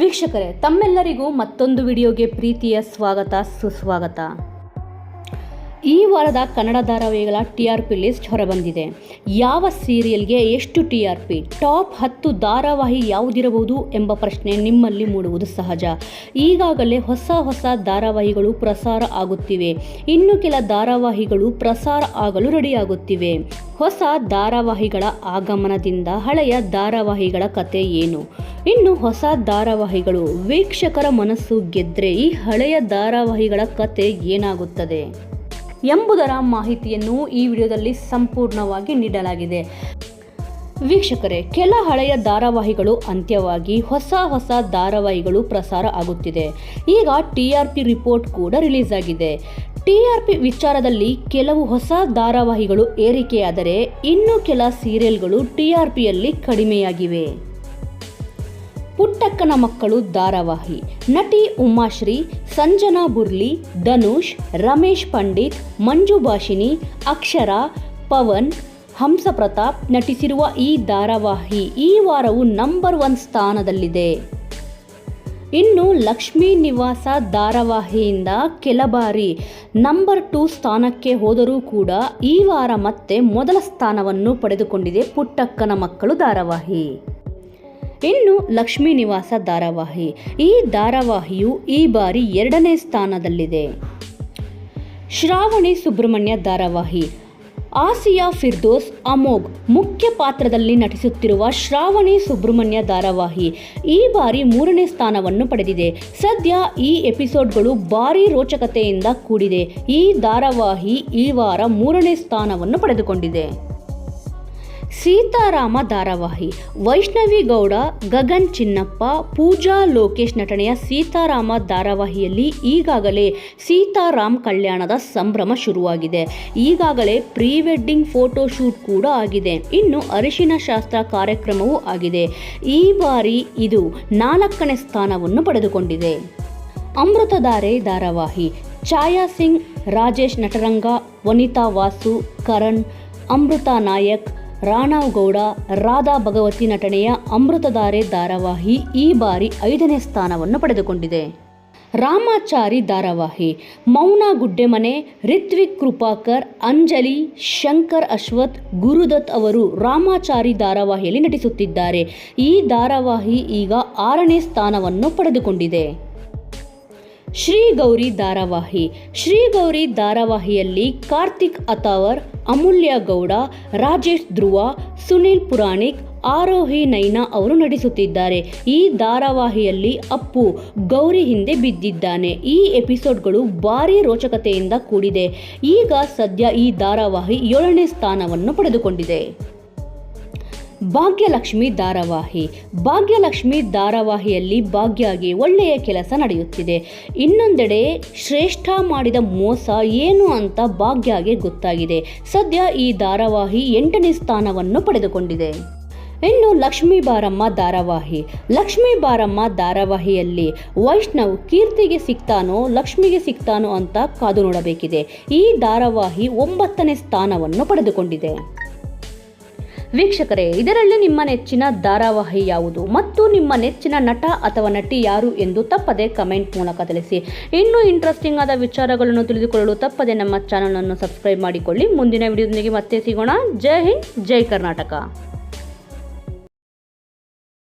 ವೀಕ್ಷಕರೇ ತಮ್ಮೆಲ್ಲರಿಗೂ ಮತ್ತೊಂದು ವಿಡಿಯೋಗೆ ಪ್ರೀತಿಯ ಸ್ವಾಗತ ಸುಸ್ವಾಗತ. ಈ ವಾರದ ಕನ್ನಡ ಧಾರಾವಾಹಿಗಳ ಟಿ ಆರ್ ಪಿ ಲಿಸ್ಟ್ ಹೊರಬಂದಿದೆ. ಯಾವ ಸೀರಿಯಲ್ಗೆ ಎಷ್ಟು ಟಿ ಆರ್ ಪಿ? ಟಾಪ್ ಹತ್ತು ಧಾರಾವಾಹಿ ಯಾವುದಿರಬಹುದು ಎಂಬ ಪ್ರಶ್ನೆ ನಿಮ್ಮಲ್ಲಿ ಮೂಡುವುದು ಸಹಜ. ಈಗಾಗಲೇ ಹೊಸ ಹೊಸ ಧಾರಾವಾಹಿಗಳು ಪ್ರಸಾರ ಆಗುತ್ತಿವೆ. ಇನ್ನು ಕೆಲ ಧಾರಾವಾಹಿಗಳು ಪ್ರಸಾರ ಆಗಲು ರೆಡಿಯಾಗುತ್ತಿವೆ. ಹೊಸ ಧಾರಾವಾಹಿಗಳ ಆಗಮನದಿಂದ ಹಳೆಯ ಧಾರಾವಾಹಿಗಳ ಕತೆ ಏನು? ಇನ್ನು ಹೊಸ ಧಾರಾವಾಹಿಗಳು ವೀಕ್ಷಕರ ಮನಸ್ಸು ಗೆದ್ರೆ ಈ ಹಳೆಯ ಧಾರಾವಾಹಿಗಳ ಕತೆ ಏನಾಗುತ್ತದೆ? ಎಂಬುದರ ಮಾಹಿತಿಯನ್ನು ಈ ವಿಡಿಯೋದಲ್ಲಿ ಸಂಪೂರ್ಣವಾಗಿ ನೀಡಲಾಗಿದೆ. ವೀಕ್ಷಕರೇ, ಕೆಲ ಹಳೆಯ ಧಾರಾವಾಹಿಗಳು ಅಂತ್ಯವಾಗಿ ಹೊಸ ಹೊಸ ಧಾರಾವಾಹಿಗಳು ಪ್ರಸಾರ ಆಗುತ್ತಿದೆ. ಈಗ ಟಿ ಆರ್ ಪಿ ರಿಪೋರ್ಟ್ ಕೂಡ ರಿಲೀಸ್ ಆಗಿದೆ ಟಿ ಆರ್ ಪಿ ವಿಚಾರದಲ್ಲಿ ಕೆಲವು ಹೊಸ ಧಾರಾವಾಹಿಗಳು ಏರಿಕೆಯಾದರೆ ಇನ್ನೂ ಕೆಲ ಸೀರಿಯಲ್ಗಳು ಟಿ ಆರ್ ಪಿಯಲ್ಲಿ ಕಡಿಮೆಯಾಗಿವೆ. ಪುಟ್ಟಕ್ಕನ ಮಕ್ಕಳು ಧಾರಾವಾಹಿ. ನಟಿ ಉಮಾಶ್ರೀ, ಸಂಜನಾ ಬುರ್ಲಿ, ಧನುಷ್, ರಮೇಶ್ ಪಂಡಿತ್, ಮಂಜು ಭಾಷಿನಿ ಅಕ್ಷರ, ಪವನ್ ಹಂಸ ಪ್ರತಾಪ್ ನಟಿಸಿರುವ ಈ ಧಾರಾವಾಹಿ ಈ ವಾರವು ನಂಬರ್ ಒನ್ ಸ್ಥಾನದಲ್ಲಿದೆ. ಇನ್ನು ಲಕ್ಷ್ಮೀ ನಿವಾಸ ಧಾರಾವಾಹಿಯಿಂದ ಕೆಲ ಬಾರಿ ನಂಬರ್ ಟೂ ಸ್ಥಾನಕ್ಕೆ ಹೋದರೂ ಕೂಡ ಈ ವಾರ ಮತ್ತೆ ಮೊದಲ ಸ್ಥಾನವನ್ನು ಪಡೆದುಕೊಂಡಿದೆ ಪುಟ್ಟಕ್ಕನ ಮಕ್ಕಳು ಧಾರಾವಾಹಿ. ಇನ್ನು ಲಕ್ಷ್ಮೀ ನಿವಾಸ ಧಾರಾವಾಹಿ. ಈ ಧಾರಾವಾಹಿಯು ಈ ಬಾರಿ ಎರಡನೇ ಸ್ಥಾನದಲ್ಲಿದೆ. ಶ್ರಾವಣಿ ಸುಬ್ರಹ್ಮಣ್ಯ ಧಾರಾವಾಹಿ. ಆಸಿಯಾ ಫಿರ್ದೋಸ್ ಅಮೋಘ್ ಮುಖ್ಯ ಪಾತ್ರದಲ್ಲಿ ನಟಿಸುತ್ತಿರುವ ಶ್ರಾವಣಿ ಸುಬ್ರಹ್ಮಣ್ಯ ಧಾರಾವಾಹಿ ಈ ಬಾರಿ ಮೂರನೇ ಸ್ಥಾನವನ್ನು ಪಡೆದಿದೆ. ಸದ್ಯ ಈ ಎಪಿಸೋಡ್ಗಳು ಭಾರೀ ರೋಚಕತೆಯಿಂದ ಕೂಡಿದೆ. ಈ ಧಾರಾವಾಹಿ ಈ ವಾರ ಮೂರನೇ ಸ್ಥಾನವನ್ನು ಪಡೆದುಕೊಂಡಿದೆ. ಸೀತಾರಾಮ ಧಾರಾವಾಹಿ, ವೈಷ್ಣವಿ ಗೌಡ, ಗಗನ್ ಚಿನ್ನಪ್ಪ, ಪೂಜಾ ಲೋಕೇಶ್ ನಟನೆಯ ಸೀತಾರಾಮ ಧಾರಾವಾಹಿಯಲ್ಲಿ ಈಗಾಗಲೇ ಸೀತಾರಾಮ್ ಕಲ್ಯಾಣದ ಸಂಭ್ರಮ ಶುರುವಾಗಿದೆ. ಈಗಾಗಲೇ ಪ್ರೀ ವೆಡ್ಡಿಂಗ್ ಫೋಟೋ ಶೂಟ್ ಕೂಡ ಆಗಿದೆ. ಇನ್ನು ಅರಿಶಿನ ಶಾಸ್ತ್ರ ಕಾರ್ಯಕ್ರಮವೂ ಆಗಿದೆ. ಈ ಬಾರಿ ಇದು ನಾಲ್ಕನೇ ಸ್ಥಾನವನ್ನು ಪಡೆದುಕೊಂಡಿದೆ. ಅಮೃತಧಾರೆ ಧಾರಾವಾಹಿ, ಛಾಯಾ ಸಿಂಗ್, ರಾಜೇಶ್ ನಟರಂಗ, ವನಿತಾ ವಾಸು, ಕರಣ್, ಅಮೃತ ನಾಯಕ್ ರಾಣಾವ್ ಗೌಡ, ರಾಧಾ ಭಗವತಿ ನಟನೆಯ ಅಮೃತಧಾರೆ ಧಾರಾವಾಹಿ ಈ ಬಾರಿ ಐದನೇ ಸ್ಥಾನವನ್ನು ಪಡೆದುಕೊಂಡಿದೆ. ರಾಮಾಚಾರಿ ಧಾರಾವಾಹಿ, ಮೌನ ಗುಡ್ಡೆಮನೆ, ರಿತ್ವಿಕ್ ಕೃಪಾಕರ್, ಅಂಜಲಿ, ಶಂಕರ್ ಅಶ್ವಥ್, ಗುರುದತ್ ಅವರು ರಾಮಾಚಾರಿ ಧಾರಾವಾಹಿಯಲ್ಲಿ ನಟಿಸುತ್ತಿದ್ದಾರೆ. ಈ ಧಾರಾವಾಹಿ ಈಗ ಆರನೇ ಸ್ಥಾನವನ್ನು ಪಡೆದುಕೊಂಡಿದೆ. ಶ್ರೀ ಗೌರಿ ಧಾರಾವಾಹಿ. ಶ್ರೀ ಗೌರಿ ಧಾರಾವಾಹಿಯಲ್ಲಿ ಕಾರ್ತಿಕ್ ಅತಾವರ್, ಅಮೂಲ್ಯ ಗೌಡ, ರಾಜೇಶ್ ಧ್ರುವ, ಸುನಿಲ್ ಪುರಾಣಿಕ್, ಆರೋಹಿ ನೈನಾ ಅವರು ನಟಿಸುತ್ತಿದ್ದಾರೆ. ಈ ಧಾರಾವಾಹಿಯಲ್ಲಿ ಅಪ್ಪು ಗೌರಿ ಹಿಂದೆ ಬಿದ್ದಿದ್ದಾನೆ. ಈ ಎಪಿಸೋಡ್ಗಳು ಭಾರಿ ರೋಚಕತೆಯಿಂದ ಕೂಡಿದೆ. ಈಗ ಸದ್ಯ ಈ ಧಾರಾವಾಹಿ ಏಳನೇ ಸ್ಥಾನವನ್ನು ಪಡೆದುಕೊಂಡಿದೆ. ಭಾಗ್ಯಲಕ್ಷ್ಮಿ ಧಾರಾವಾಹಿ. ಭಾಗ್ಯಲಕ್ಷ್ಮಿ ಧಾರಾವಾಹಿಯಲ್ಲಿ ಭಾಗ್ಯಗೆ ಒಳ್ಳೆಯ ಕೆಲಸ ನಡೆಯುತ್ತಿದೆ. ಇನ್ನೊಂದೆಡೆ ಶ್ರೇಷ್ಠ ಮಾಡಿದ ಮೋಸ ಏನು ಅಂತ ಭಾಗ್ಯಗೆ ಗೊತ್ತಾಗಿದೆ. ಸದ್ಯ ಈ ಧಾರಾವಾಹಿ ಎಂಟನೇ ಸ್ಥಾನವನ್ನು ಪಡೆದುಕೊಂಡಿದೆ. ಇನ್ನು ಲಕ್ಷ್ಮೀ ಬಾರಮ್ಮ ಧಾರಾವಾಹಿ. ಲಕ್ಷ್ಮೀ ಬಾರಮ್ಮ ಧಾರಾವಾಹಿಯಲ್ಲಿ ವೈಷ್ಣವ್ ಕೀರ್ತಿಗೆ ಸಿಗ್ತಾನೋ ಲಕ್ಷ್ಮಿಗೆ ಸಿಗ್ತಾನೋ ಅಂತ ಕಾದು ನೋಡಬೇಕಿದೆ. ಈ ಧಾರಾವಾಹಿ ಒಂಬತ್ತನೇ ಸ್ಥಾನವನ್ನು ಪಡೆದುಕೊಂಡಿದೆ. ವೀಕ್ಷಕರೇ, ಇದರಲ್ಲಿ ನಿಮ್ಮ ನೆಚ್ಚಿನ ಧಾರಾವಾಹಿ ಯಾವುದು ಮತ್ತು ನಿಮ್ಮ ನೆಚ್ಚಿನ ನಟ ಅಥವಾ ನಟಿ ಯಾರು ಎಂದು ತಪ್ಪದೆ ಕಮೆಂಟ್ ಮೂಲಕ ತಿಳಿಸಿ. ಇನ್ನೂ ಇಂಟ್ರೆಸ್ಟಿಂಗ್ ಆದ ವಿಚಾರಗಳನ್ನು ತಿಳಿದುಕೊಳ್ಳಲು ತಪ್ಪದೆ ನಮ್ಮ ಚಾನಲನ್ನು ಸಬ್ಸ್ಕ್ರೈಬ್ ಮಾಡಿಕೊಳ್ಳಿ. ಮುಂದಿನ ವಿಡಿಯೋದೊಂದಿಗೆ ಮತ್ತೆ ಸಿಗೋಣ. ಜೈ ಹಿಂದ್, ಜೈ ಕರ್ನಾಟಕ.